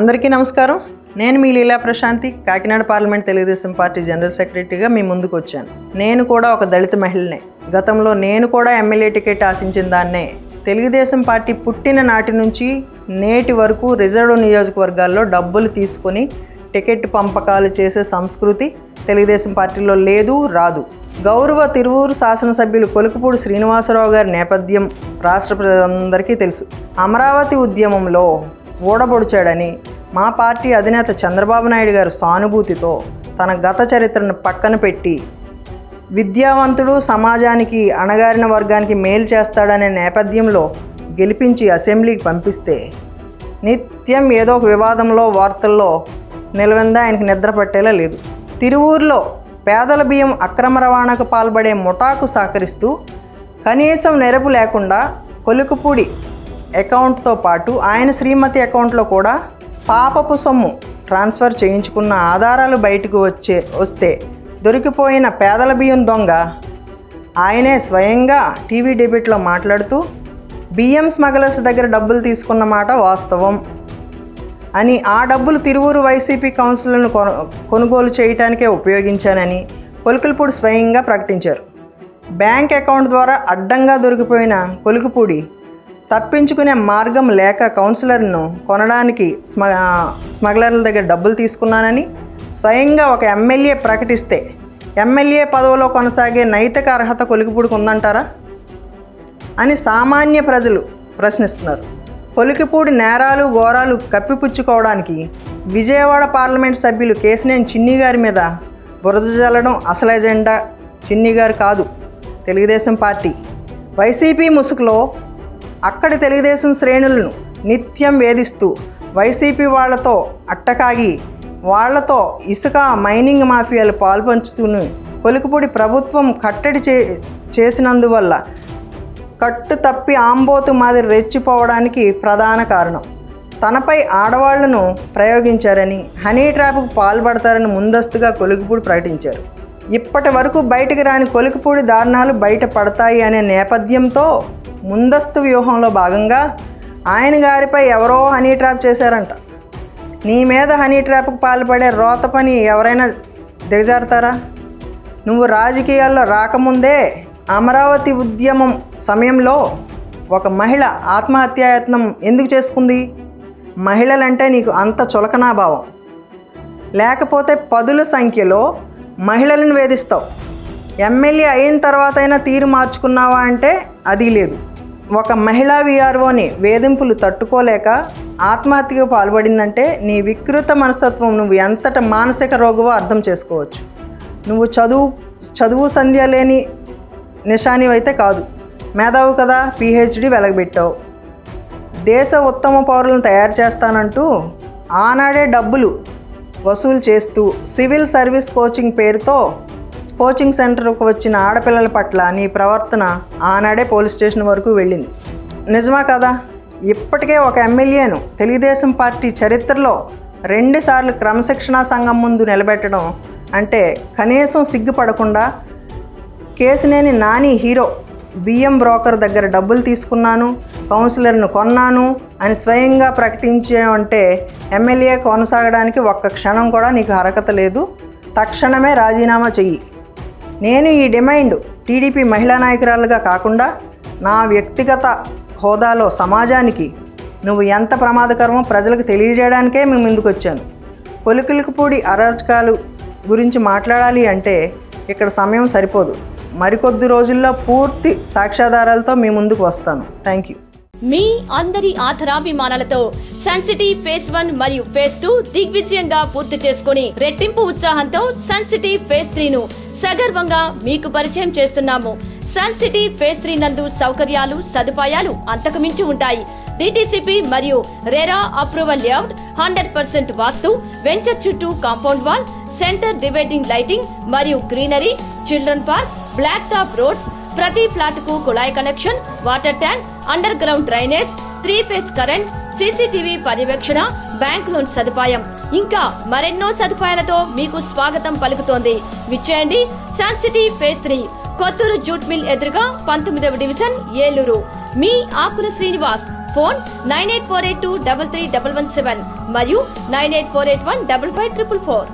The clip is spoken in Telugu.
అందరికీ నమస్కారం. నేను మీ Leela Prashanthi Kakinada parliament Telugu Desam party general సెక్రటరీగా మీ ముందుకు వచ్చాను. నేను కూడా ఒక దళిత మహిళనే. గతంలో నేను కూడా ఎమ్మెల్యే టికెట్ ఆశించిన దాన్నే. తెలుగుదేశం పార్టీ పుట్టిన నాటి నుంచి నేటి వరకు రిజర్వ్ నియోజకవర్గాల్లో డబ్బులు తీసుకొని టికెట్ పంపకాలు చేసే సంస్కృతి తెలుగుదేశం పార్టీలో లేదు రాదు. గౌరవ తిరువూరు శాసనసభ్యులు కొలుకుపూడి శ్రీనివాసరావు గారి నేపథ్యం రాష్ట్ర ప్రజలందరికీ తెలుసు. అమరావతి ఉద్యమంలో ఊడబొడిచాడని మా పార్టీ అధినేత చంద్రబాబు నాయుడు గారు సానుభూతితో తన గత చరిత్రను పక్కన పెట్టి విద్యావంతుడు సమాజానికి అణగారిన వర్గానికి మేలు చేస్తాడనే నేపథ్యంలో గెలిపించి అసెంబ్లీకి పంపిస్తే నిత్యం ఏదో ఒక వివాదంలో వార్తల్లో నిలవందా ఆయనకి నిద్ర పట్టేలా లేదు. తిరువూరులో పేదల బియ్యం అక్రమ రవాణాకు పాల్పడే ముఠాకు సహకరిస్తూ కనీసం నెరపు లేకుండా కొలుకుపూడి అకౌంట్తో పాటు ఆయన శ్రీమతి అకౌంట్లో కూడా పాపపు సొమ్ము ట్రాన్స్ఫర్ చేయించుకున్న ఆధారాలు బయటకు వచ్చే వస్తే దొరికిపోయిన పేదల బియ్యం దొంగ ఆయనే స్వయంగా టీవీ డెబిట్లో మాట్లాడుతూ బియ్యం స్మగ్లర్స్ దగ్గర డబ్బులు తీసుకున్న మాట వాస్తవం. అని ఆ డబ్బులు తిరువూరు వైసీపీ కౌన్సిల్ను కొనుగోలు చేయటానికే ఉపయోగించానని కొలుకులపూడి స్వయంగా ప్రకటించారు. బ్యాంక్ అకౌంట్ ద్వారా అడ్డంగా దొరికిపోయిన కొలుకుపూడి తప్పించుకునే మార్గం లేక కౌన్సిలర్ను కొనడానికి స్మ స్మగ్లర్ల దగ్గర డబ్బులు తీసుకున్నానని స్వయంగా ఒక ఎమ్మెల్యే ప్రకటిస్తే ఎమ్మెల్యే పదవిలో కొనసాగే నైతిక అర్హత కొలికిపూడికి ఉందంటారా? అని సామాన్య ప్రజలు ప్రశ్నిస్తున్నారు. పొలికిపూడి నేరాలు ఘోరాలు కప్పిపుచ్చుకోవడానికి విజయవాడ పార్లమెంట్ సభ్యులు కేసినేని చిన్ని గారి మీద బురద జల్లడం అసలు ఎజెండా చిన్ని గారు కాదు తెలుగుదేశం పార్టీ. వైసీపీ ముసుగులో అక్కడి తెలుగుదేశం శ్రేణులను నిత్యం వేధిస్తూ వైసీపీ వాళ్ళతో అట్టకాగి వాళ్ళతో ఇసుక మైనింగ్ మాఫియాలు పాల్పంచుతూనే పొలికిపూడి ప్రభుత్వం కట్టడి చే చేసినందువల్ల కట్టు తప్పి ఆంబోతు మాదిరి రెచ్చిపోవడానికి ప్రధాన కారణం. తనపై ఆడవాళ్ళను ప్రయోగించారని హనీ ట్రాప్కు పాల్పడతారని ముందస్తుగా కొలికిపూడి ప్రకటించారు. ఇప్పటి వరకు బయటకు రాని కొలికిపూడి దారుణాలు బయట పడతాయి అనే నేపథ్యంతో ముందస్తు వ్యూహంలో భాగంగా ఆయన గారిపై ఎవరో హనీ ట్రాప్ చేశారంట. నీ మీద హనీ ట్రాప్కు పాల్పడే రోత పని ఎవరైనా దిగజారుతారా? నువ్వు రాజకీయాల్లో రాకముందే అమరావతి ఉద్యమం సమయంలో ఒక మహిళ ఆత్మహత్యాయత్నం ఎందుకు చేసుకుంది? మహిళలంటే నీకు అంత చులకనాభావం లేకపోతే పదుల సంఖ్యలో మహిళలను వేధిస్తావు. ఎమ్మెల్యే అయిన తర్వాత అయినా తీరు మార్చుకున్నావా అంటే అది లేదు. ఒక మహిళా విఆర్ఓని వేధింపులు తట్టుకోలేక ఆత్మహత్యకు పాల్పడిందంటే నీ వికృత మనస్తత్వం నువ్వు ఎంతట మానసిక రోగవో అర్థం చేసుకోవచ్చు. నువ్వు చదువు చదువు సంధ్య లేని నిషానివైతే కాదు. మేధావు కదా పిహెచ్డి వెలగబెట్టావు. దేశ ఉత్తమ పౌరులను తయారు చేస్తానంటూ ఆనాడే డబ్బులు వసూలు చేస్తూ సివిల్ సర్వీస్ కోచింగ్ పేరుతో కోచింగ్ సెంటర్కు వచ్చిన ఆడపిల్లల పట్ల నీ ప్రవర్తన ఆనాడే పోలీస్ స్టేషన్ వరకు వెళ్ళింది. నిజమా కదా? ఇప్పటికే ఒక ఎమ్మెల్యేను తెలుగుదేశం పార్టీ చరిత్రలో రెండుసార్లు క్రమశిక్షణా సంఘం ముందు నిలబెట్టడం అంటే కనీసం సిగ్గుపడకుండా కేసినేని నాని హీరో. బియ్యం బ్రోకర్ దగ్గర డబ్బులు తీసుకున్నాను కౌన్సిలర్ను కొన్నాను అని స్వయంగా ప్రకటించామంటే ఎమ్మెల్యే కొనసాగడానికి ఒక్క క్షణం కూడా నీకు అర్హత లేదు. తక్షణమే రాజీనామా చెయ్యి. నేను ఈ డిమాండ్ టీడీపీ మహిళా నాయకురాలుగా కాకుండా నా వ్యక్తిగత హోదాలో సమాజానికి నువ్వు ఎంత ప్రమాదకరమో ప్రజలకు తెలియజేయడానికే మేము ముందుకొచ్చాను. వచ్చాను అరాజకాలు గురించి మాట్లాడాలి అంటే ఇక్కడ సమయం సరిపోదు. మరికొద్ది రోజుల్లో పూర్తి సాక్ష్యాధారాలతో మీ ముందుకు వస్తాను. థ్యాంక్ యూ మీ అందరి ఆధరాభిమానాలతో సన్సిటీ ఫేస్ వన్ మరియు ఫేస్ టూ దిగ్విజయంగా పూర్తి చేసుకుని రెట్టింపు ఉత్సాహంతో సన్సిటీ ఫేస్ త్రీ ను సగర్వంగా మీకు పరిచయం చేస్తున్నాము. సన్సిటీ ఫేస్ త్రీ నందు సౌకర్యాలు సదుపాయాలు అంతకుమించి ఉంటాయి. డిటిసిపి మరియు RERA approval layout hundred percent vastu venture చుట్టూ compound wall centre dividing lighting మరియు greenery children park black top roads ప్రతి ఫ్లాట్కు కుళాయి connection water tank under ground drainage three phase current CCTV పర్యవేక్షణ బ్యాంక్ లోన్ సదుపాయం. ఇంకా మరెన్నో సదుపాయాలతో మీకు స్వాగతం పలుకుతోంది. విచ్చేయండి Sun City phase three Kotturu jute mill ఎదురుగా పంతొమ్మిదవ డివిజన్ ఏలూరు. మీ Akula Srinivas phone nine eight four eight two double three double one seven మరియు nine eight four eight one double five triple four.